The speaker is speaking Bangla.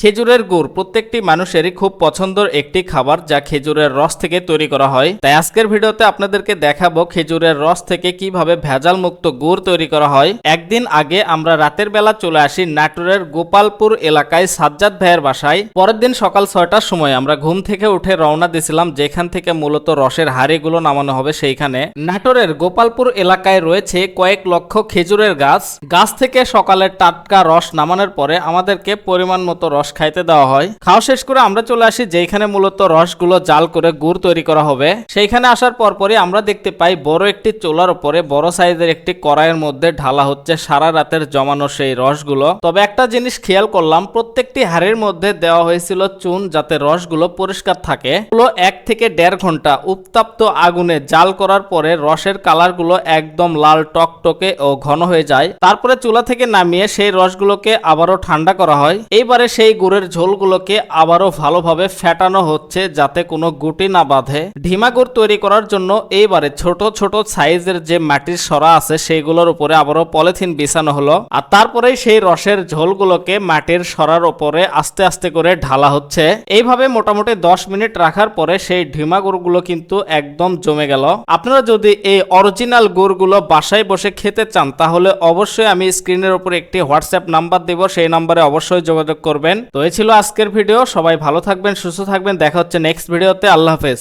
খেজুরের গুড় প্রত্যেকটি মানুষেরই খুব পছন্দের একটি খাবার যা খেজুরের রস থেকে তৈরি করা হয়। তাই আজকের ভিডিওতে আপনাদেরকে দেখাবো খেজুরের রস থেকে কীভাবে ভেজাল মুক্ত গুড় তৈরি করা হয়। একদিন আগে আমরা রাতের বেলা চলে আসি নাটোরের গোপালপুর এলাকায় সাজ্জাদ ভাইয়ের বাসায়। পরের দিন সকাল ছয়টার সময় আমরা ঘুম থেকে উঠে রওনা দিয়েছিলাম, যেখান থেকে মূলত রসের হাড়িগুলো নামানো হবে সেইখানে। নাটোরের গোপালপুর এলাকায় রয়েছে কয়েক লক্ষ খেজুরের গাছ। গাছ থেকে সকালের টাটকা রস নামানোর পরে আমাদেরকে পরিমাণ মতো রস খাইতে দেওয়া হয়। খাওয়া শেষ করে আমরা চলে আসি যেখানে মূলত রসগুলো জাল করে গুড় তৈরি করা হবে। সেইখানে আসার পরপরই আমরা দেখতে পাই বড় একটি চুলার উপরে বড় সাইজের একটি কড়াইয়ের মধ্যে ঢালা হচ্ছে সারা রাতের জমানো সেই রসগুলো। তবে একটা জিনিস খেয়াল করলাম, প্রত্যেকটি হাড়ির মধ্যে দেওয়া হয়েছিল চুন যাতে রসগুলো পরিষ্কার থাকে। এক থেকে দেড় ঘণ্টা উত্তাপ্ত আগুনে জাল করার পরে রসের কালারগুলো একদম লাল টকটকে ও ঘন হয়ে যায়। তারপরে চুলা থেকে নামিয়ে সেই রসগুলোকে আবারও ঠান্ডা করা হয়। এইবারে সেই গুড়ের ঝোলগুলোকে আবারও ভালোভাবে ফেটানো হচ্ছে যাতে কোনো গুটি না বাঁধে। ঢিমা গুড় তৈরি করার জন্য এইবারে ছোট ছোট সাইজের যে মাটির সরা আছে, সেইগুলোর উপরে আবারও পলিথিন বিছানো হলো। আর তারপরেই সেই রসের ঝোলগুলোকে মাটির সরার উপরে আস্তে আস্তে করে ঢালা হচ্ছে। এইভাবে মোটামুটি দশ মিনিট রাখার পরে সেই ঢিমা গুড়গুলো কিন্তু একদম জমে গেল। আপনারা যদি এই অরিজিনাল গুড়গুলো বাসায় বসে খেতে চান, তাহলে অবশ্যই আমি স্ক্রিনের উপর একটি হোয়াটসঅ্যাপ নাম্বার দেব। সেই নাম্বারে অবশ্যই যোগাযোগ করবেন। তো এই ছিল আজকের ভিডিও। সবাই ভালো থাকবেন, সুস্থ থাকবেন। দেখা হচ্ছে নেক্সট ভিডিওতে। আল্লাহ হাফেজ।